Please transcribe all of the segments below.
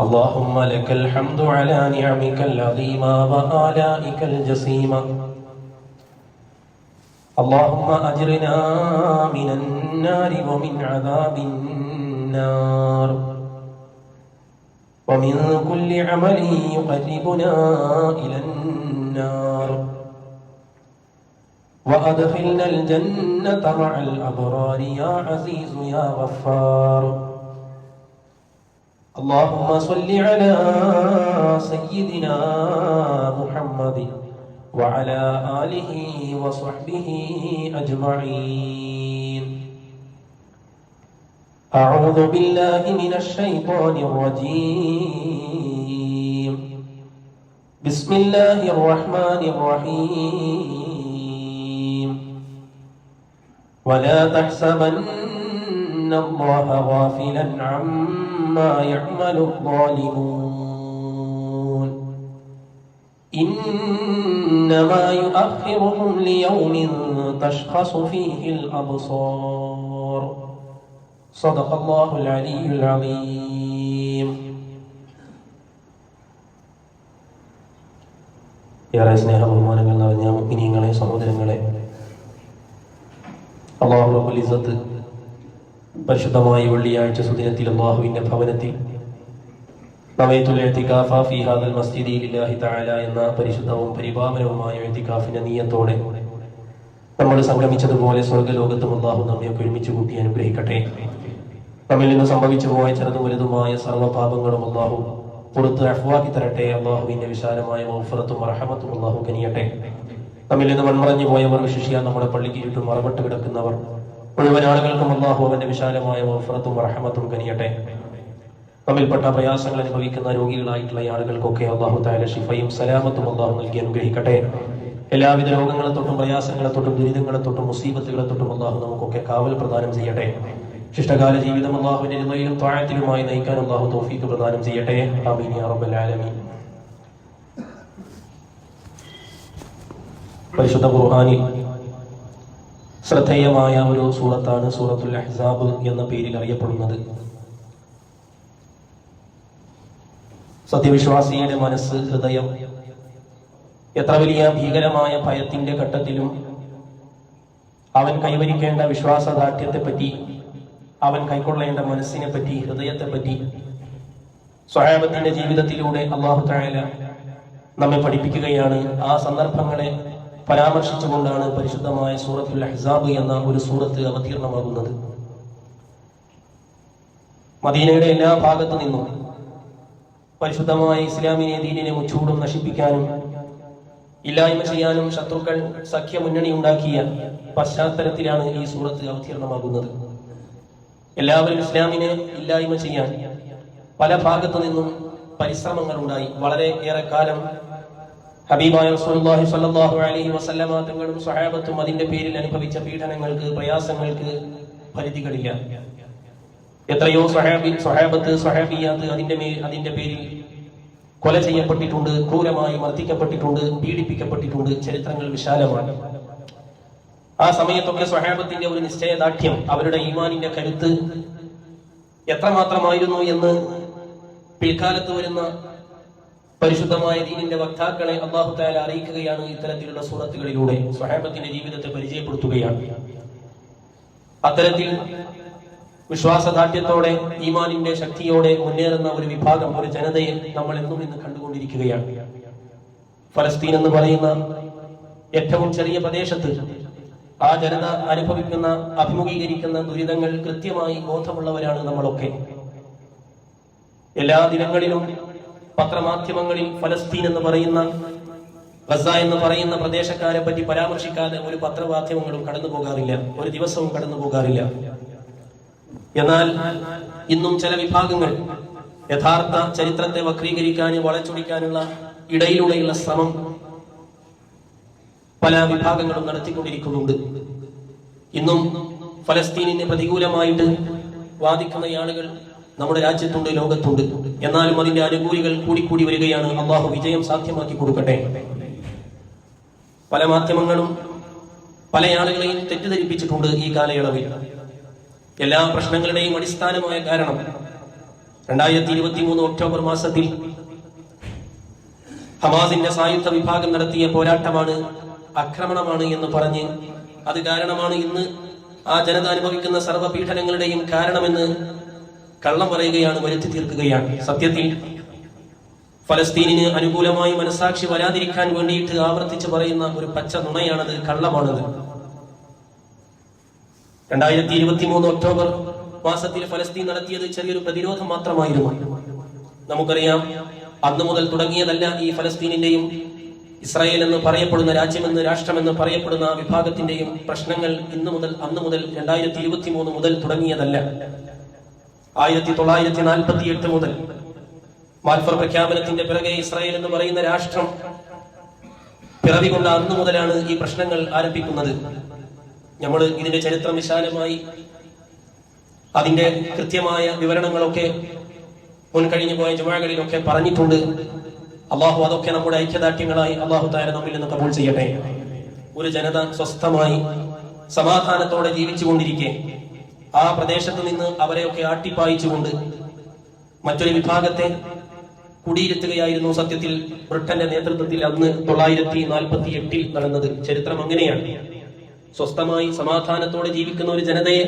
اللهم لك الحمد على نعمك العظيمة وآلائك الجسيمة اللهم أجرنا من النار ومن عذاب النار. ومن كل عمل يقربنا إلى النار. وأدخلنا الجنة مع الأبرار يا عزيز يا غفار. اللهم صل على سيدنا محمد وعلى آله وصحبه أجمعين. أعوذ بالله من الشيطان الرجيم. بسم الله الرحمن الرحيم. ولا تحسبن الله غافلا عما يعمل الظالمون إنما يؤخرهم ليوم تشخص فيه الأبصار صدق الله العلي العظيم ഏറെ സ്നേഹ ബഹുമാനങ്ങൾ നിറഞ്ഞ മുഗ്നീങ്ങളെ സഹോദരങ്ങളെ അള്ളാഹു റബ്ബുൽ ഇസ്സത്ത് പരിശുദ്ധമായ വെള്ളിയാഴ്ച സുദിനത്തിൽ അള്ളാഹുവിന്റെ ഭവനത്തിൽ എന്ന പരിശുദ്ധവും പരിപാവനവുമായ ഇഅ്തികാഫിന്റെ നിയത്തോടെ നമ്മൾ സംഗമിച്ചതുപോലെ സ്വർഗലോകത്തും അള്ളാഹു നമ്മെ ഒരുമിച്ച് കൂട്ടി അനുഗ്രഹിക്കട്ടെ. നമ്മിൽ നിന്ന് സംഭവിച്ചു പോയ ചെറുതും വലുതുമായ സർവപാപങ്ങളും അള്ളാഹു പുറത്ത് അഫ്വാക്കി തരട്ടെ. അള്ളാഹുവിന്റെ വിശാലമായ മൗഫറത്തും അർഹമത്തും അള്ളാഹു കനിയട്ടെ. നമ്മിൽ നിന്ന് മൺമറഞ്ഞു പോയവർ വിശിഷ്യ നമ്മുടെ പള്ളിക്കിട്ടും മറപ്പെട്ട് കിടക്കുന്നവർ മുഴുവൻ ആളുകൾക്കും അള്ളാഹു അവന്റെ വിശാലമായ മൗഫറത്തും റഹമത്തും കനിയട്ടെ. തമ്മിൽപ്പെട്ട പ്രയാസങ്ങൾ അനുഭവിക്കുന്ന രോഗികളായിട്ടുള്ള ആളുകൾക്കൊക്കെ അള്ളാഹു താല ഷിഫയും സലാമത്തും അള്ളാഹു നൽകി അനുഗ്രഹിക്കട്ടെ. എല്ലാവിധ രോഗങ്ങളെ തൊട്ടും പ്രയാസങ്ങളെ തൊട്ടും ദുരിതങ്ങളെ തൊട്ടും മുസീബത്തുകളെ തൊട്ടും അള്ളാഹു നമുക്കൊക്കെ കാവൽ പ്രദാനം ചെയ്യട്ടെ. ശിഷ്ടകാല ജീവിതം അള്ളാഹുവിന്റെ നിലയിലും താഴത്തിലുമായി നയിക്കാൻ അള്ളാഹു തോഫീക്ക് പ്രദാനം ചെയ്യട്ടെ. റബ്ബൽ ആലമീൻ. പരിശുദ്ധ ഖുർആനിൽ ശ്രദ്ധേയമായ ഒരു സൂറത്താണ് സൂറത്തുൽ അഹ്സാബ് എന്ന പേരിൽ അറിയപ്പെടുന്നത്. സത്യവിശ്വാസിയുടെ മനസ്സ് ഹൃദയം എത്ര വലിയ ഭീകരമായ ഭയത്തിന്റെ ഘട്ടത്തിലും അവൻ കൈവരിക്കേണ്ട വിശ്വാസദാർഢ്യത്തെ പറ്റി അവൻ കൈക്കൊള്ളേണ്ട മനസ്സിനെ പറ്റി ഹൃദയത്തെ പറ്റി സ്വഹാബത്തിന്റെ ജീവിതത്തിലൂടെ അള്ളാഹു തായാല നമ്മെ പഠിപ്പിക്കുകയാണ്. ആ സന്ദർഭങ്ങളെ പരാമർശിച്ചുകൊണ്ടാണ് പരിശുദ്ധമായ സൂറത്തുൽ അഹ്സാബ് എന്ന ഒരു സൂറത്ത് അവതീർണമാകുന്നത്. മദീനയുടെ എല്ലാ ഭാഗത്തു നിന്നും പരിശുദ്ധമായ ഇസ്ലാമിനെ ദീനിനെ മുച്ചൂടും നശിപ്പിക്കാനും ഇല്ലായ്മ ചെയ്യാനും ശത്രുക്കൾ സഖ്യ മുന്നണി ഉണ്ടാക്കിയ പശ്ചാത്തലത്തിലാണ് ഈ സൂറത്ത് അവതീർണമാകുന്നത്. എല്ലാവരും ഇസ്ലാമിനെ ഇല്ലായ്മ ചെയ്യാൻ പല ഭാഗത്തു നിന്നും പരിശ്രമങ്ങൾ ഉണ്ടായി വളരെ കാലം ഹബീബായ റസൂലുള്ളാഹി സ്വല്ലല്ലാഹു അലൈഹി വസല്ലമ തങ്ങളും സ്വഹാബത്തും അതിന്റെ പേരിൽ അനുഭവിച്ച പീഡനങ്ങൾക്ക് പ്രയാസങ്ങൾക്ക് പരിധികളില്ല. എത്രയോ സ്വഹാബി സ്വഹാബത്ത് സ്വഹാബിയാത്ത് അതിന്റെ മേൽ അതിന്റെ പേരിൽ കൊല ചെയ്യപ്പെട്ടിട്ടുണ്ട് ക്രൂരമായി മർദ്ദിക്കപ്പെട്ടിട്ടുണ്ട് പീഡിപ്പിക്കപ്പെട്ടിട്ടുണ്ട് ചരിത്രങ്ങൾ വിശാലമാണ്. ആ സമയത്തൊക്കെ സ്വഹാബത്തിന്റെ ഒരു നിശ്ചയദാർഢ്യം അവരുടെ ഈമാനിന്റെ കരുത്ത് എത്രമാത്രമായിരുന്നു എന്ന് പിൽക്കാലത്ത് വരുന്ന പരിശുദ്ധമായ ദീനിന്റെ വക്താക്കളെ അള്ളാഹു താല അറിയിക്കുകയാണ് ഇത്തരത്തിലുള്ള സൂറത്തുകളിലൂടെ. സ്വഹാബത്തിന്റെ ജീവിതത്തെ പരിചയപ്പെടുത്തുകയാണ്. അത്തരത്തിൽ വിശ്വാസദാർഢ്യത്തോടെ ഈമാനിന്റെ ശക്തിയോടെ മുന്നേറുന്ന ഒരു വിഭാഗം ഒരു ജനതയെ നമ്മൾ എന്നും ഇന്ന് കണ്ടുകൊണ്ടിരിക്കുകയാണ്. ഫലസ്തീൻ എന്ന് പറയുന്ന ഏറ്റവും ചെറിയ പ്രദേശത്ത് ആ ജനത അനുഭവിക്കുന്ന അഭിമുഖീകരിക്കുന്ന ദുരിതങ്ങൾ കൃത്യമായി ബോധമുള്ളവരാണ് നമ്മളൊക്കെ. എല്ലാ ദിനങ്ങളിലും പത്രമാധ്യമങ്ങളിൽ ഫലസ്തീൻ എന്ന് പറയുന്ന ഗസ എന്ന് പറയുന്ന പ്രദേശക്കാരെ പറ്റി പരാമർശിക്കാതെ ഒരു പത്രമാധ്യമങ്ങളും കടന്നു പോകാറില്ല. ഒരു ദിവസവും കടന്നു പോകാറില്ല. എന്നാൽ ഇന്നും ചില വിഭാഗങ്ങൾ യഥാർത്ഥ ചരിത്രത്തെ വക്രീകരിക്കാനും വളച്ചൊടിക്കാനുള്ള ഇടയിലൂടെയുള്ള ശ്രമം പല വിഭാഗങ്ങളും നടത്തിക്കൊണ്ടിരിക്കുന്നുണ്ട്. ഇന്നും ഫലസ്തീനിനെ പ്രതികൂലമായിട്ട് വാദിക്കുന്ന ആളുകൾ നമ്മുടെ രാജ്യത്തുണ്ട് ലോകത്തുണ്ട്. എന്നാലും അതിന്റെ അനുകൂലികൾ കൂടിക്കൂടി വരികയാണ്. അള്ളാഹു വിജയം സാധ്യമാക്കി കൊടുക്കട്ടെ. പല മാധ്യമങ്ങളും പല ആളുകളെയും തെറ്റിദ്ധരിപ്പിച്ചിട്ടുണ്ട് ഈ കാലയളവിൽ. എല്ലാ പ്രശ്നങ്ങളുടെയും അടിസ്ഥാനമായ കാരണം രണ്ടായിരത്തി ഇരുപത്തി മൂന്ന് ഒക്ടോബർ മാസത്തിൽ ഹമാസിന്റെ സായുധ വിഭാഗം നടത്തിയ പോരാട്ടമാണ് ആക്രമണമാണ് എന്ന് പറഞ്ഞ് അത് കാരണമാണ് ഇന്ന് ആ ജനത അനുഭവിക്കുന്ന സർവപീഡനങ്ങളുടെയും കാരണമെന്ന് കള്ളം പറയുകയാണ് വരുത്തി തീർക്കുകയാണ്. സത്യത്തിൽ ഫലസ്തീനിന് അനുകൂലമായി മനസാക്ഷി വരാതിരിക്കാൻ വേണ്ടിയിട്ട് ആവർത്തിച്ച് പറയുന്ന ഒരു പച്ച നുണയാണത് കള്ളമാണത്. രണ്ടായിരത്തി ഇരുപത്തി മൂന്ന് ഒക്ടോബർ മാസത്തിൽ ഫലസ്തീൻ നടത്തിയത് ചെറിയൊരു പ്രതിരോധം മാത്രമായിരുന്നു. നമുക്കറിയാം അന്നു മുതൽ തുടങ്ങിയതല്ല ഈ ഫലസ്തീനിന്റെയും ഇസ്രായേൽ എന്ന് പറയപ്പെടുന്ന രാജ്യമെന്ന് രാഷ്ട്രമെന്ന് പറയപ്പെടുന്ന വിഭാഗത്തിന്റെയും പ്രശ്നങ്ങൾ ഇന്നു മുതൽ അന്നു മുതൽ രണ്ടായിരത്തി ഇരുപത്തി മൂന്ന് മുതൽ തുടങ്ങിയതല്ല. ആയിരത്തി തൊള്ളായിരത്തി നാൽപ്പത്തി എട്ട് മുതൽ മാൽഫർ പ്രഖ്യാപനത്തിന്റെ പിറകെ ഇസ്രായേൽ എന്ന് പറയുന്ന രാഷ്ട്രം പിറവി കൊണ്ട അന്നു മുതലാണ് ഈ പ്രശ്നങ്ങൾ ആരംഭിക്കുന്നത്. നമ്മൾ ഇതിന്റെ ചരിത്രം വിശാലമായി അതിന്റെ കൃത്യമായ വിവരണങ്ങളൊക്കെ മുൻകഴിഞ്ഞു പോയ ജുമാകളിലൊക്കെ പറഞ്ഞിട്ടുണ്ട്. അള്ളാഹു അതൊക്കെ നമ്മുടെ ഐക്യദാർഢ്യങ്ങളായി അള്ളാഹു താര നമ്മിൽ നിന്ന് കബൂൾ ചെയ്യട്ടെ. ഒരു ജനത സ്വസ്ഥമായി സമാധാനത്തോടെ ജീവിച്ചുകൊണ്ടിരിക്കെ. ആ പ്രദേശത്ത് നിന്ന് അവരെയൊക്കെ ആട്ടിപ്പായിച്ചുകൊണ്ട് മറ്റൊരു വിഭാഗത്തെ കുടിയിരുത്തുകയായിരുന്നു സത്യത്തിൽ ബ്രിട്ടന്റെ നേതൃത്വത്തിൽ അന്ന് തൊള്ളായിരത്തി നാൽപ്പത്തി എട്ടിൽ നടന്നത്. ചരിത്രം അങ്ങനെയാണ്. സ്വസ്ഥമായി സമാധാനത്തോടെ ജീവിക്കുന്ന ഒരു ജനതയെ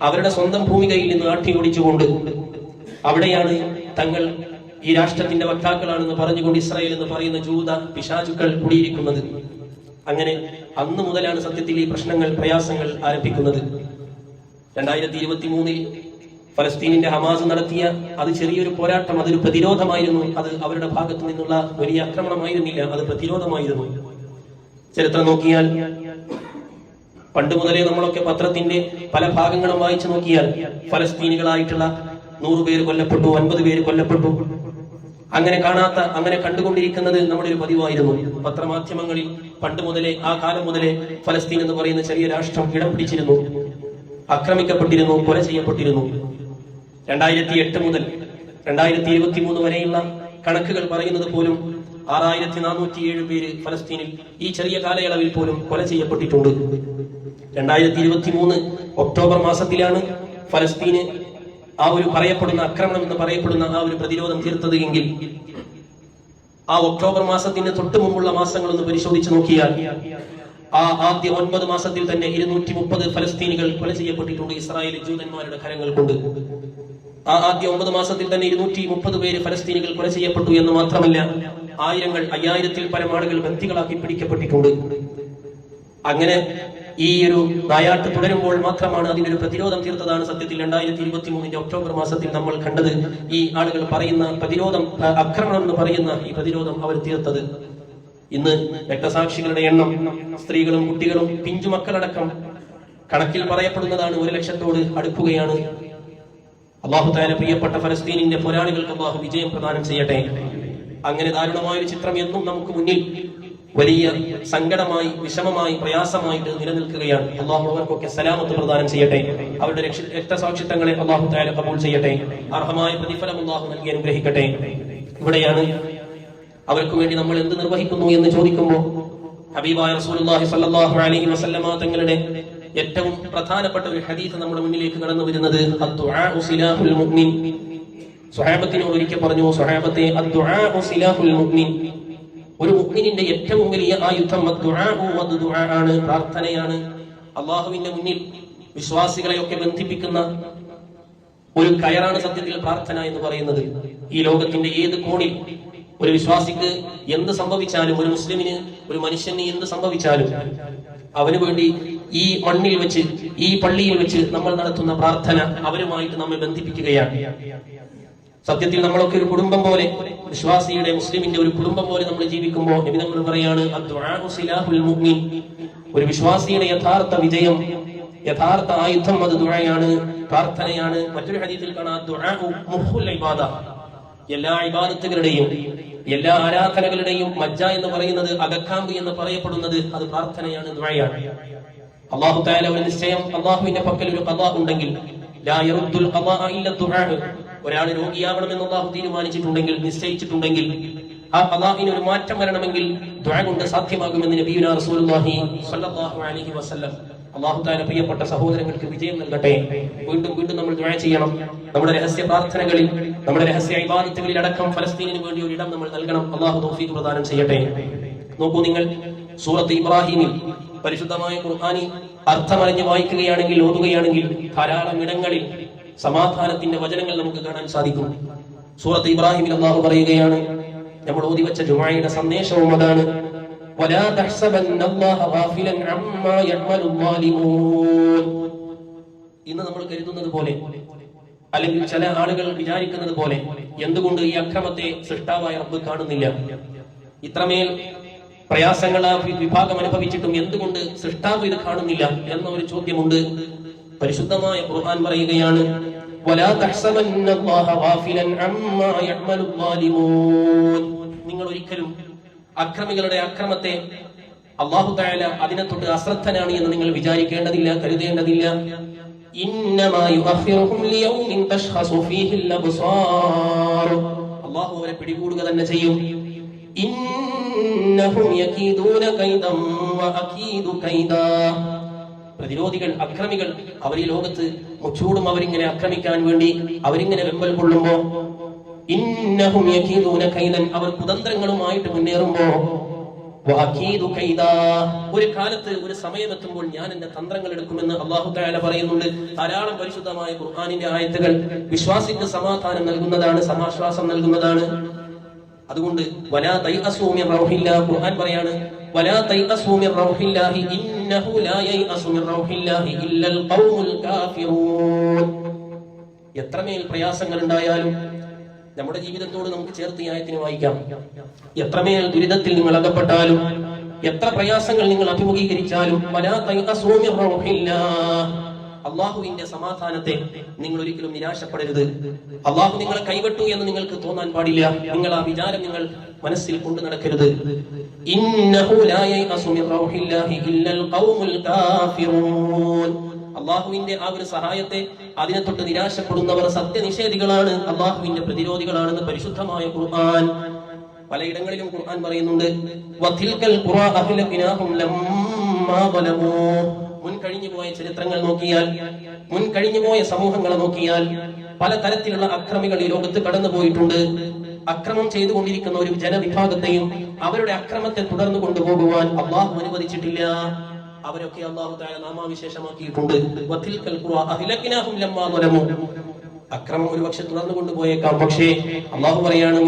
അവരുടെ സ്വന്തം ഭൂമികയിൽ നിന്ന് ആട്ടി ഓടിച്ചുകൊണ്ട് അവിടെയാണ് തങ്ങൾ ഈ രാഷ്ട്രത്തിന്റെ വക്താക്കളാണെന്ന് പറഞ്ഞുകൊണ്ട് ഇസ്രായേൽ എന്ന് പറയുന്ന ജൂത പിശാചുക്കൾ കുടിയിരിക്കുന്നത്. അങ്ങനെ അന്ന് മുതലാണ് സത്യത്തിൽ ഈ പ്രശ്നങ്ങൾ പ്രയാസങ്ങൾ ആരംഭിക്കുന്നത്. രണ്ടായിരത്തി ഇരുപത്തി മൂന്നിൽ ഫലസ്തീനിന്റെ ഹമാസ് നടത്തിയ അത് ചെറിയൊരു പോരാട്ടം അതൊരു പ്രതിരോധമായിരുന്നു. അത് അവരുടെ ഭാഗത്തു നിന്നുള്ള വലിയ ആക്രമണമായിരുന്നില്ല അത് പ്രതിരോധമായിരുന്നു. ചരിത്രം നോക്കിയാൽ പണ്ട് മുതലേ നമ്മളൊക്കെ പത്രത്തിന്റെ പല ഭാഗങ്ങളും വായിച്ചു നോക്കിയാൽ ഫലസ്തീനികളായിട്ടുള്ള നൂറ് കൊല്ലപ്പെട്ടു ഒൻപത് പേര് കൊല്ലപ്പെട്ടു. അങ്ങനെ കാണാത്ത അങ്ങനെ കണ്ടുകൊണ്ടിരിക്കുന്നത് നമ്മുടെ ഒരു പതിവായിരുന്നു. പത്രമാധ്യമങ്ങളിൽ പണ്ട് മുതലേ ആ കാലം മുതലേ ഫലസ്തീൻ എന്ന് പറയുന്ന ചെറിയ രാഷ്ട്രം ഇടം പിടിച്ചിരുന്നു. ആക്രമിക്കപ്പെട്ടിരുന്നു കൊല ചെയ്യപ്പെട്ടിരുന്നു. രണ്ടായിരത്തി എട്ട് മുതൽ രണ്ടായിരത്തി ഇരുപത്തി മൂന്ന് വരെയുള്ള കണക്കുകൾ പറയുന്നത് പോലും ആറായിരത്തി നാനൂറ്റി ഏഴ് പേര് ഫലസ്തീനിൽ ഈ ചെറിയ കാലയളവിൽ പോലും കൊല ചെയ്യപ്പെട്ടിട്ടുണ്ട്. രണ്ടായിരത്തി ഇരുപത്തി മൂന്ന് ഒക്ടോബർ മാസത്തിലാണ് ഫലസ്തീന് ആ ഒരു പറയപ്പെടുന്ന ആക്രമണം എന്ന് പറയപ്പെടുന്ന ആ ഒരു പ്രതിരോധം തീർത്തത് എങ്കിൽ ആ ഒക്ടോബർ മാസത്തിന് തൊട്ട് മുമ്പുള്ള മാസങ്ങളൊന്ന് പരിശോധിച്ച് നോക്കിയാൽ ആ ആദ്യ ഒൻപത് മാസത്തിൽ തന്നെ ഇരുന്നൂറ്റി മുപ്പത് ഫലസ്തീനികൾ കൊല ചെയ്യപ്പെട്ടിട്ടുണ്ട്. ഇസ്രായേൽ ജൂതന്മാരുടെ കരങ്ങൾ കൊണ്ട്. ആ ആദ്യ ഒമ്പത് മാസത്തിൽ തന്നെ ഇരുന്നൂറ്റി മുപ്പത് പേര് ഫലസ്തീനികൾ കൊല ചെയ്യപ്പെട്ടു എന്ന് മാത്രമല്ല ആയിരങ്ങൾ അയ്യായിരത്തിൽ പരം ആളുകൾ ബന്ധികളാക്കി പിടിക്കപ്പെട്ടിട്ടുണ്ട്. അങ്ങനെ ഈ ഒരു നായാട്ട് തുടരുമ്പോൾ മാത്രമാണ് അതിനൊരു പ്രതിരോധം തീർത്തതാണ് സത്യത്തിൽ. രണ്ടായിരത്തി ഇരുപത്തി മൂന്നിന്റെ ഒക്ടോബർ മാസത്തിൽ നമ്മൾ കണ്ടത് ഈ ആളുകൾ പറയുന്ന പ്രതിരോധം അക്രമണം എന്ന് പറയുന്ന ഈ പ്രതിരോധം അവർ തീർത്തത്. ഇന്ന് രക്തസാക്ഷികളുടെ എണ്ണം സ്ത്രീകളും കുട്ടികളും പിഞ്ചുമക്കളടക്കം കണക്കിൽ പറയപ്പെടുന്നതാണ് ഒരു ലക്ഷത്തോട് അടുക്കുകയാണ്. അള്ളാഹു താല പ്രിയപ്പെട്ട ഫലസ്തീനിന്റെ പോരാളികൾക്ക് അള്ളാഹു വിജയം പ്രദാനം ചെയ്യട്ടെ. അങ്ങനെ ദാരുണമായൊരു ചിത്രം എന്നും നമുക്ക് മുന്നിൽ വലിയ സങ്കടമായി വിഷമമായി പ്രയാസമായിട്ട് നിലനിൽക്കുകയാണ്. അള്ളാഹു അവർക്കൊക്കെ സലാമത്ത് പ്രദാനം ചെയ്യട്ടെ. അവരുടെ രക്തസാക്ഷിത്വങ്ങളെ അള്ളാഹു താല കബൂൾ ചെയ്യട്ടെ. അർഹമായ പ്രതിഫലം അള്ളാഹു നൽകി അനുഗ്രഹിക്കട്ടെ. ഇവിടെയാണ് അവർക്ക് വേണ്ടി നമ്മൾ എന്ത് നിർവഹിക്കുന്നു എന്ന് ചോദിക്കുമ്പോൾ ഹബീബായ റസൂലുള്ളാഹി സ്വല്ലല്ലാഹു അലൈഹി വസല്ലമ തങ്ങളുടെ ഏറ്റവും പ്രധാനപ്പെട്ട ഒരു ഹദീസ് നമ്മുടെ മുന്നിലേക്ക് കടന്നു വരുന്നത് സിലാഹുൽ മുഅ്മിൻ. സ്വഹാബത്തിനോട് ഒരിക്കൽ പറഞ്ഞു സ്വഹാബത്തെ അദ്ദുആഉ സിലാഹുൽ മുഅ്മിൻ. ഒരു മുഅ്മിനിന്റെ ഏറ്റവും വലിയ അദ്ദുആഉ വദ്ദുആ ആണ് പ്രാർത്ഥനയാണ്. അള്ളാഹുവിന്റെ മുന്നിൽ വിശ്വാസികളെയൊക്കെ ബന്ധിപ്പിക്കുന്ന ഒരു കയറാണ് സത്യത്തിൽ പ്രാർത്ഥന എന്ന് പറയുന്നത്. ഈ ലോകത്തിന്റെ ഏത് കോണിൽ ഒരു വിശ്വാസിക്ക് എന്ത് സംഭവിച്ചാലും ഒരു മുസ്ലിമിന് ഒരു മനുഷ്യന് എന്ത് സംഭവിച്ചാലും അവന് വേണ്ടി ഈ മണ്ണിൽ വെച്ച് ഈ പള്ളിയിൽ വെച്ച് നമ്മൾ നടത്തുന്ന പ്രാർത്ഥന അവരുമായിട്ട് നമ്മെ ബന്ധിപ്പിക്കുകയാണ്. സത്യത്തിൽ നമ്മളൊക്കെ ഒരു കുടുംബം പോലെ വിശ്വാസിയുടെ മുസ്ലിമിന്റെ ഒരു കുടുംബം പോലെ നമ്മൾ ജീവിക്കുമ്പോൾ നബി നമ്മൾ പറയാണ് ഒരു വിശ്വാസിയുടെ യഥാർത്ഥ വിജയം യഥാർത്ഥ ആയുധം അത് ദുഴയാണ് പ്രാർത്ഥനയാണ്. മറ്റൊരു ഹദീസിൽ കാണാം എല്ലാ ഇബാദത്തുകളുടെയും എല്ലാ ആരാധനകളുടെയും മജ്ജ എന്ന് പറയുന്നത് അകക്കാമ്പ് എന്ന് പറയപ്പെടുന്നത് അത് പ്രാർത്ഥനയാണ് ദുആയാണ് അള്ളാഹു താല ഒരു നിശ്ചയം അള്ളാഹുവിന്റെ പക്കൽ ഒരു കഥ ഉണ്ടെങ്കിൽ. ഒരാൾ രോഗിയാവണമെന്ന് അള്ളാഹു തീരുമാനിച്ചിട്ടുണ്ടെങ്കിൽ നിശ്ചയിച്ചിട്ടുണ്ടെങ്കിൽ ആ കഥാവിന് ഒരു മാറ്റം വരണമെങ്കിൽ ദുആ കൊണ്ട് സാധ്യമാകുമെന്ന് നബീന സ്വല്ലല്ലാഹു അലൈഹി വസല്ലം അള്ളാഹുദാന പ്രിയപ്പെട്ട സഹോദരങ്ങൾക്ക് വിജയം നൽകട്ടെ. വീണ്ടും വീണ്ടും നമ്മൾ ദുആ ചെയ്യണം. നമ്മുടെ രഹസ്യ പ്രാർത്ഥനകളിൽ നമ്മുടെ രഹസ്യ ഇബാദത്തുകളിൽ അടക്കം ഫലസ്തീനിന് വേണ്ടി ഒരു ഇടം നമ്മൾ നൽകണം. അള്ളാഹു തോഫീക്ക് പ്രദാനം ചെയ്യട്ടെ. നോക്കൂ നിങ്ങൾ സൂറത്ത് ഇബ്രാഹിമിൽ പരിശുദ്ധമായ ഖുർആാനി അർത്ഥമറിഞ്ഞ് വായിക്കുകയാണെങ്കിൽ ഓതുകയാണെങ്കിൽ ധാരാളം ഇടങ്ങളിൽ സമാധാനത്തിന്റെ വചനങ്ങൾ നമുക്ക് കാണാൻ സാധിക്കും. സൂറത്ത് ഇബ്രാഹിമിൽ അള്ളാഹു പറയുകയാണ് നമ്മൾ ഓതി വെച്ച ജുമായുടെ സന്ദേശവും അതാണ്. ولا تحسبن الله غافلا عما يعمل الظالمون ഇന്ന് നമ്മൾ കരുതുന്നത് പോലെ അല്ലെങ്കിൽ ചില ആളുകൾ വിചാരിക്കുന്നത് പോലെ എന്തുകൊണ്ട് ഈ അക്രമത്തെ സൃഷ്ടാവായ റബ്ബ് കാണുന്നില്ല ഇത്രമേൽ പ്രയാസങ്ങൾ ആ വി- വിഭാഗം അനുഭവിച്ചിട്ടും എന്തുകൊണ്ട് സൃഷ്ടാവ് ഇത് കാണുന്നില്ല എന്ന ഒരു ചോദ്യമുണ്ട് പരിശുദ്ധമായ ഖുർആൻ പറയുകയാണ് ولا تحسبن الله غافلا عما يعمل الظالمون നിങ്ങൾ ഒരിക്കലും അക്രമികളുടെ അക്രമത്തെ അള്ളാഹു തായാല അതിനെ തൊട്ട് അശ്രദ്ധനാണ് എന്ന് നിങ്ങൾ വിചാരിക്കേണ്ടതില്ല കരുതേണ്ടതില്ല. അള്ളാഹു അവരെ പിടികൂടുക തന്നെ ചെയ്യും. പ്രതിരോധികൾ അക്രമികൾ അവർ ഈ ലോകത്ത് മുച്ചൂടും അവരിങ്ങനെ ആക്രമിക്കാൻ വേണ്ടി അവരിങ്ങനെ വെമ്പൽ കൊള്ളുമ്പോ ഇന്നഹും യകീദൂന കൈദൻ അവർ കുതന്ത്രങ്ങളുമായിട്ട് മുന്നേറുമ്പോ. ഒരു കാലത്ത് ഒരു സമയമെത്തുമ്പോൾ ഞാൻ എന്റെ തന്ത്രങ്ങൾ എടുക്കുമെന്ന് അള്ളാഹു തആല പറയുന്നുണ്ട്. ധാരാളം പരിശുദ്ധമായ ഖുർഹാനിന്റെ ആയത്തുകൾ വിശ്വാസിക്ക് സമാധാനം നൽകുന്നതാണ് സമാശ്വാസം നൽകുന്നതാണ്. അതുകൊണ്ട് വലാ തൈഅസൂ റൗഹില്ല. ഖുർആൻ പറയാണ് വലാ തൈഅസൂ മിൻ റൗഹില്ലാഹി ഇന്നഹു ലാ യൈഅസു മിൻ റൗഹില്ലാഹി ഇല്ലൽ ഖൗമുൽ കാഫിറൂൻ എത്രമേൽ പ്രയാസങ്ങൾ ഉണ്ടായാലും നമ്മുടെ ജീവിതത്തോട് നമുക്ക് ചേർത്ത് ഈ ആയത്തിന് വായിക്കാം. എത്രമേൽ ദുരിതത്തിൽ നിങ്ങൾ അകപ്പെട്ടാലും എത്ര പ്രയാസങ്ങൾ നിങ്ങൾ അഭിമുഖീകരിച്ചാലും അള്ളാഹുവിന്റെ സമാധാനത്തെ നിങ്ങൾ ഒരിക്കലും നിരാശപ്പെടരുത്. അള്ളാഹു നിങ്ങളെ കൈവിട്ടു എന്ന് നിങ്ങൾക്ക് തോന്നാൻ പാടില്ല. നിങ്ങൾ ആ വിചാരം നിങ്ങൾ മനസ്സിൽ കൊണ്ടു നടക്കരുത്. ഇന്നഹു ലാ യൈഅസു റൗഹില്ലാഹി ഇല്ലൽ ഖൗമുൽ കാഫിറൂൻ. അള്ളാഹുവിന്റെ ആ ഒരു സഹായത്തെ അതിനെ തൊട്ട് നിരാശപ്പെടുന്നവർ സത്യനിഷേധികളാണ് അള്ളാഹുവിന്റെ പ്രതിരോധികളാണെന്ന് പരിശുദ്ധമായ ഖുർആൻ പലയിടങ്ങളിലും ഖുർആൻ പറയുന്നുണ്ട്. മുൻ കഴിഞ്ഞുപോയ ചരിത്രങ്ങൾ നോക്കിയാൽ മുൻ കഴിഞ്ഞുപോയ സമൂഹങ്ങളെ നോക്കിയാൽ പല തരത്തിലുള്ള അക്രമികൾ ഈ ലോകത്ത് കടന്നു പോയിട്ടുണ്ട് അക്രമം ചെയ്തുകൊണ്ടിരിക്കുന്ന ഒരു ജനവിഭാഗത്തെയും അവരുടെ അക്രമത്തെ തുടർന്നു കൊണ്ടുപോകുവാൻ അള്ളാഹു അനുവദിച്ചിട്ടില്ല. അവരൊക്കെ അള്ളാഹു താല നാമാവിശേഷമാക്കിയിട്ടുണ്ട്. അക്രമം ഒരു പക്ഷെ തുടർന്നു കൊണ്ടുപോയേക്കാം. പക്ഷേ അള്ളാഹു പറയാണ്.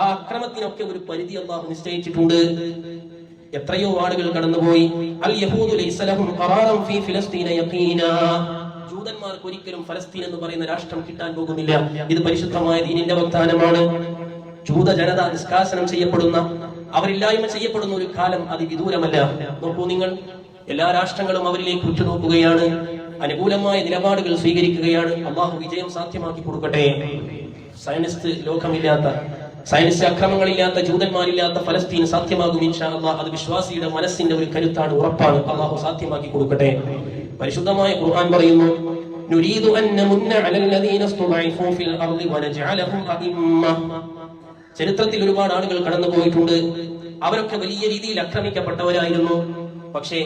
ആ അക്രമത്തിനൊക്കെ ഒരു പരിധി അള്ളാഹു നിശ്ചയിച്ചിട്ടുണ്ട്. എത്രയോ ആളുകൾ കടന്നുപോയി. അൽ ഫീ ഫിലസ്തീന ജൂതന്മാർക്ക് ഒരിക്കലും ഫലസ്തീൻ എന്ന് പറയുന്ന രാഷ്ട്രം കിട്ടാൻ പോകുന്നില്ല. ഇത് പരിശുദ്ധമായ ദീനിന്റെ വാഗ്ദാനമാണ്. ജൂത ജനത നിഷ്കാസനം ചെയ്യപ്പെടുന്ന അവരില്ലായ്മ ചെയ്യപ്പെടുന്ന ഒരു കാലം അതിവിദൂരമല്ല നോക്കൂ നിങ്ങൾ എല്ലാ രാഷ്ട്രങ്ങളും അവരിലേക്ക് ഉറ്റുനോക്കുകയാണ് അനുകൂലമായ നിലപാടുകൾ സ്വീകരിക്കുകയാണ് അള്ളാഹു വിജയം സാധ്യമാക്കി കൊടുക്കട്ടെ സയനിസ്റ്റ് ലോകമില്ലാത്ത സയനിസ്റ്റ് അക്രമങ്ങളില്ലാത്ത ജൂതന്മാരില്ലാത്ത ഫലസ്തീൻ സാധ്യമാകും ഇൻഷാ അള്ളാഹ് അത് വിശ്വാസിയുടെ മനസ്സിന്റെ ഒരു കരുത്താണ് ഉറപ്പാണ് അള്ളാഹു സാധ്യമാക്കി കൊടുക്കട്ടെ പരിശുദ്ധമായ ഖുർആൻ പറയുന്നു نريد أن نمن على الذين استضعفوا في الأرض ونجعلهم أئمة ചരിത്രത്തിൽ ഒരുപാട് ആളുകൾ കടന്നു പോയിട്ടുണ്ട് അവരൊക്കെ വലിയ രീതിയിൽ ആക്രമിക്കപ്പെട്ടവരായിരുന്നു. പക്ഷേ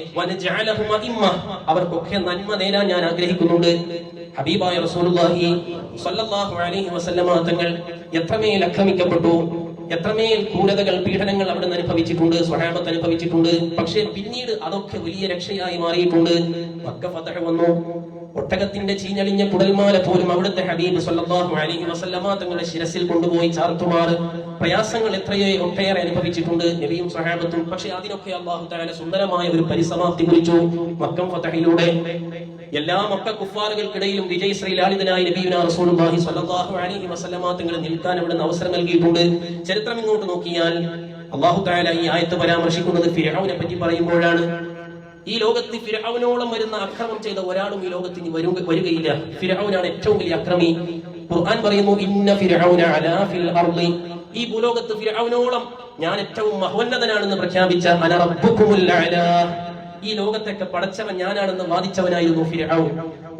അവർക്കൊക്കെ നന്മ നേരാൻ ഞാൻ ആഗ്രഹിക്കുന്നുണ്ട്. ഹബീബായ റസൂലുള്ളാഹി സ്വല്ലല്ലാഹു അലൈഹി വസല്ലമ തങ്ങൾ എത്രമേൽ ആക്രമിക്കപ്പെട്ടു എത്രമേൽ ക്രൂരതകൾ പീഡനങ്ങൾ അവിടെ നിന്ന് അനുഭവിച്ചിട്ടുണ്ട് സ്വഹാബത്ത് അനുഭവിച്ചിട്ടുണ്ട്. പക്ഷേ പിന്നീട് അതൊക്കെ വലിയ രക്ഷയായി മാറിയിട്ടുണ്ട്. മക്ക വന്നു. ഒട്ടകത്തിന്റെ ചീഞ്ഞളിഞ്ഞ കുടൽമാല പോലും അവിടുത്തെ ഹബീബ് സല്ലല്ലാഹു അലൈഹി വസല്ലമ തങ്ങളുടെ ശിരസിൽ കൊണ്ടുപോയി ചാർത്തുമാർ. പ്രയാസങ്ങൾ എത്രയോ ഒട്ടേറെ അനുഭവിച്ചിട്ടുണ്ട് നബിയും സഹാബത്തും പക്ഷെ അതിനൊക്കെ അള്ളാഹു തആല സുന്ദരമായ ഒരു പരിസമാപ്തി കുറിച്ചു. മക്കം ഫതഹിലൂടെ. എല്ലാ മക്ക കുഫാറുകൾക്കിടയിലും വിജയ് ശ്രീലാളിതനായ നബിയുന റസൂലുള്ളാഹി സ്വല്ലല്ലാഹു അലൈഹി വസല്ലമ തങ്ങൾ നിൽക്കാൻ അവിടുന്ന് അവസരം നൽകിയിട്ടുണ്ട്. ചരിത്രം ഇങ്ങോട്ട് നോക്കിയാൽ അള്ളാഹു തആല ഈ ആയത്ത് പരാമർശിക്കുന്നത് ഫിർഔനെ പറ്റി പറയുമ്പോഴാണ്. ഈ ലോകത്ത് ഫിരൗനോളം വരുന്ന അക്രമം ചെയ്ത ഒരാളും ഈ ലോകത്ത് ഇനി വരും വരികയില്ല. ഫിരൗനാണ് ഏറ്റവും വലിയ അക്രമി. ഖുർആൻ പറയുന്നു ഇന്ന ഫിരൗന അർളി ഈ ഭൂലോകത്ത് ഫിരൗനോളം ഞാൻ ഏറ്റവും മഹോന്നതനാണെന്ന് പ്രഖ്യാപിച്ച ഈ ലോകത്തൊക്കെ പടച്ചവൻ ഞാനാണെന്ന് വാദിച്ചവനായിരുന്നു ഫിരഔൻ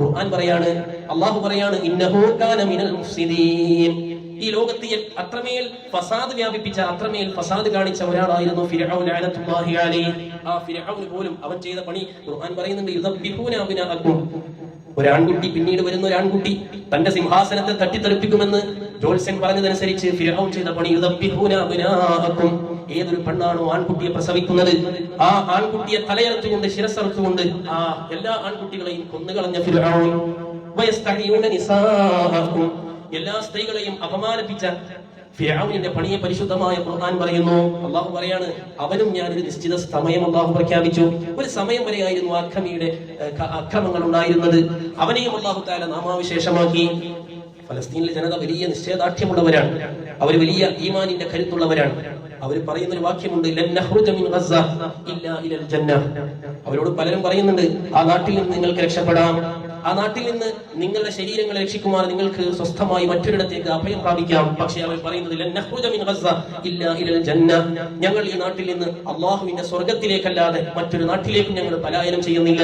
ഖുർആൻ പറയാണ് അള്ളാഹു പറയാണ് ഇന്നഹു കാന മിനൽ മുഫ്സിദീൻ. ഈ ലോകത്ത് അത്രമേൽ ഫസാദ് വ്യാപിപ്പിച്ച അത്രമേൽ ഫസാദ് കാണിച്ച ഒരാളായിരുന്നു ആ പോലും അവൻ ചെയ്ത പണി ഖുർആൻ പറയുന്നുണ്ട് യുദബ്ബിഹൂന അബ്നാഅക്കും ഒരു ആൺകുട്ടി പിന്നീട് വരുന്ന ഒരു ആൺകുട്ടി തന്റെ സിംഹാസനത്തെ തട്ടിത്തെറിപ്പിക്കുമെന്ന് ജോത്സ്യൻ പറഞ്ഞതനുസരിച്ച് ഫിർഔൻ ചെയ്ത പണി അബ്നാഅക്കും ഏതൊരു പെണ്ണാണോ ആൺകുട്ടിയെ പ്രസവിക്കുന്നത്? ആ ആൺകുട്ടിയെ തലയറുത്തുകൊണ്ട് ശിരസറുത്തുകൊണ്ട് ആ എല്ലാ ആൺകുട്ടികളെയും കൊന്നുകളഞ്ഞ നിസാഅക്കും. എല്ലാ സ്ത്രീകളെയും അപമാനിപ്പിച്ച ഫിറൌനിന്റെ പണിയെ പരിശുദ്ധമായ ഖുർആൻ പറയുന്നു. അള്ളാഹു പറയാണ് അവനും ഞാൻ ഒരു നിശ്ചിത സമയം അള്ളാഹു പ്രഖ്യാപിച്ചു. ഒരു സമയം വരെയായിരുന്നു അക്രമിയുടെ അക്രമങ്ങൾ ഉണ്ടായിരുന്നത്. അവനെയും അള്ളാഹു താല നാമാവിശേഷമാക്കി. ഫലസ്തീനിലെ ജനത വലിയ നിശ്ചയദാർഢ്യമുള്ളവരാണ്. അവർ വലിയ ഈമാനിന്റെ കരുത്തുള്ളവരാണ്. അവർ പറയുന്ന ഒരു വാക്യമുണ്ട്. അവരോട് പലരും പറയുന്നുണ്ട് ആ നാട്ടിൽ നിന്ന് നിങ്ങൾക്ക് രക്ഷപ്പെടാം. ആ നാട്ടിൽ നിന്ന് നിങ്ങളുടെ ശരീരങ്ങളെ രക്ഷിക്കുമാർ നിങ്ങൾക്ക് സ്വസ്ഥമായി മറ്റൊരിടത്തേക്ക് അഭയം പ്രാപിക്കാം. പക്ഷേ അവർ പറയുന്നത്. ഞങ്ങൾ ഈ നാട്ടിൽ നിന്ന് അള്ളാഹുവിന്റെ സ്വർഗത്തിലേക്കല്ലാതെ മറ്റൊരു നാട്ടിലേക്കും ഞങ്ങൾ പലായനം ചെയ്യുന്നില്ല.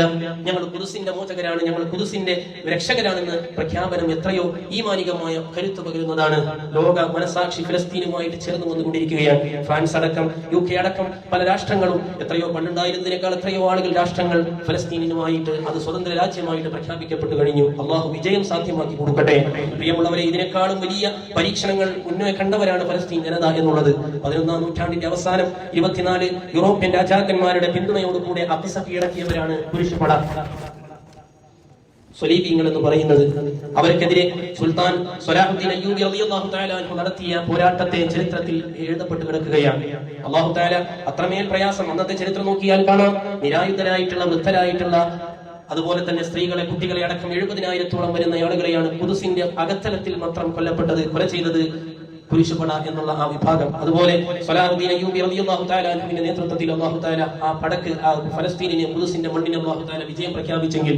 ഞങ്ങൾ കുരുസിന്റെ മോചകരാണ് ഞങ്ങൾ കുരുസിന്റെ രക്ഷകരാണെന്ന് പ്രഖ്യാപനം എത്രയോ ഈ മാനികമായ കരുത്ത് പകരുന്നതാണ്. ലോക മനസാക്ഷി ഫലസ്തീനുമായിട്ട് ചേർന്ന് വന്നുകൊണ്ടിരിക്കുകയാണ്. ഫ്രാൻസ് അടക്കം യു കെ അടക്കം പല രാഷ്ട്രങ്ങളും എത്രയോ പണ്ടുണ്ടായിരുന്നതിനേക്കാൾ എത്രയോ ആളുകൾ രാഷ്ട്രങ്ങൾ ഫലസ്തീനുമായിട്ട് അത് സ്വതന്ത്ര രാജ്യമായിട്ട് പ്രഖ്യാപിക്കപ്പെട്ടു കഴിഞ്ഞു. അള്ളാഹു വിജയം സാധ്യമാക്കി കൊടുക്കട്ടെ. പ്രിയമുള്ളവരെ ഇതിനേക്കാളും വലിയ പരീക്ഷണങ്ങൾ മുന്നേ കണ്ടവരാണ് ഫലസ്തീൻ ജനത എന്നുള്ളത്. പതിനൊന്നാം നൂറ്റാണ്ടിന്റെ അവസാനം ഇരുപത്തിനാല് യൂറോപ്യൻ രാജാക്കന്മാരുടെ പിന്തുണയോടുകൂടെ അക്സ കീഴടക്കിയവരാണ് പുരുഷപട സ്വലീബിങ്ങൾ എന്ന് പറയുന്നത്. അവർക്കെതിരെ സുൽത്താൻ സ്വലാഹുദ്ദീൻ അയ്യൂബി റളിയല്ലാഹു തആല അൻഹു നടത്തിയ പോരാട്ടത്തെ ചരിത്രത്തിൽ എഴുതപ്പെട്ട് കിടക്കുകയാണ്. അല്ലാഹു തആല അത്രമേൽ പ്രയാസം അന്നത്തെ ചരിത്രം നോക്കിയാൽ കാണാം. നിരായുധരായിട്ടുള്ള വൃദ്ധരായിട്ടുള്ള അതുപോലെ തന്നെ സ്ത്രീകളെ കുട്ടികളെ അടക്കം എഴുപതിനായിരത്തോളം വരുന്ന ആളുകളെയാണ് പുതുസിന്റെ അകത്തലത്തിൽ മാത്രം കൊല്ലപ്പെട്ടത് കൊല ചെയ്തത്. കുരിശുപട എന്നുള്ള ആ വിഭാഗം. അതുപോലെ സലാഹുദ്ദീൻ അയ്യൂബി റളിയല്ലാഹു തആല അൻഹുവിന്റെ നേതൃത്വത്തിൽ അല്ലാഹു തആല ആ പടക്ക് ആ ഫലസ്തീനിനെ ഖുദ്സിന്റെ മണ്ണിനെ അല്ലാഹു തആല വിജയം പ്രഖ്യാപിച്ചെങ്കിൽ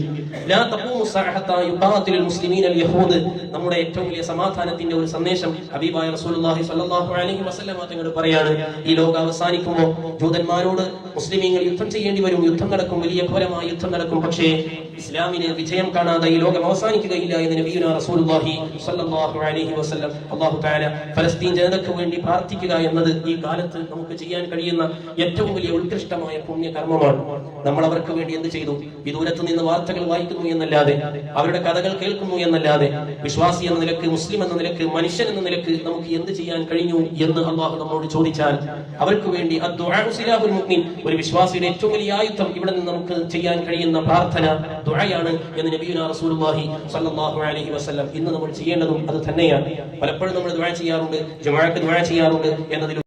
ലാ തഖൂമു സഅഹത്ത യുഖാതിലുൽ മുസ്ലിമീന അൽ യഹൂദ് നമ്മുടെ ഏറ്റവും വലിയ സമാധാനത്തിന്റെ ഒരു സന്ദേശം ഹബീബായ റസൂലുള്ളാഹി സ്വല്ലല്ലാഹു അലൈഹി വസല്ലമ തങ്ങൾ പറയാണ് ഈ ലോകം അവസാനിക്കുമ്പോൾ ജൂതന്മാരോട് മുസ്ലിമീങ്ങൾ യുദ്ധം ചെയ്യേണ്ടി വരും യുദ്ധം നടക്കും വലിയ ഘോരമായ യുദ്ധം നടക്കും പക്ഷേ ഇസ്ലാമിന് വിജയം കാണാതെ ഈ ലോകം അവസാനിക്കുകയില്ല എന്ന് നബിയുന റസൂലുള്ളാഹി സ്വല്ലല്ലാഹു അലൈഹി വസല്ലം അല്ലാഹു തആല ഫലസ്തീൻ ജനതയ്ക്ക് വേണ്ടി പ്രാർത്ഥിക്കുക എന്നത് ഈ കാലത്ത് നമുക്ക് ചെയ്യാൻ കഴിയുന്ന ഏറ്റവും വലിയ ഉത്കൃഷ്ടമായ പുണ്യകർമ്മമാണ്. നമ്മൾ അവർക്ക് വേണ്ടി എന്ത് ചെയ്തു? വിദൂരത്ത് നിന്ന് വാർത്തകൾ വായിക്കുന്നു എന്നല്ലാതെ അവരുടെ കഥകൾ കേൾക്കുന്നു എന്നല്ലാതെ വിശ്വാസി എന്ന നിലയ്ക്ക് മുസ്ലിം എന്ന നിലയ്ക്ക് മനുഷ്യൻ എന്ന നിലയ്ക്ക് നമുക്ക് എന്ത് ചെയ്യാൻ കഴിഞ്ഞു എന്ന് അള്ളാഹു നമ്മോട് ചോദിച്ചാൽ അവർക്ക് വേണ്ടി ഒരു വിശ്വാസിയുടെ ഏറ്റവും വലിയ ആയുധം ഇവിടെ നിന്ന് നമുക്ക് ചെയ്യാൻ കഴിയുന്ന പ്രാർത്ഥന ദുആയാണ് എന്ന് നബിയുന റസൂലുള്ളാഹി സ്വല്ലല്ലാഹു അലൈഹി വസല്ലം ഇന്ന് നമ്മൾ ചെയ്യേണ്ടതും അത് തന്നെയാണ്. പലപ്പോഴും നമ്മൾ ദുആ ചെയ്യാറുണ്ട് ജമാഅത്ത് ദുആ ചെയ്യാറുണ്ട് എന്നതിൽ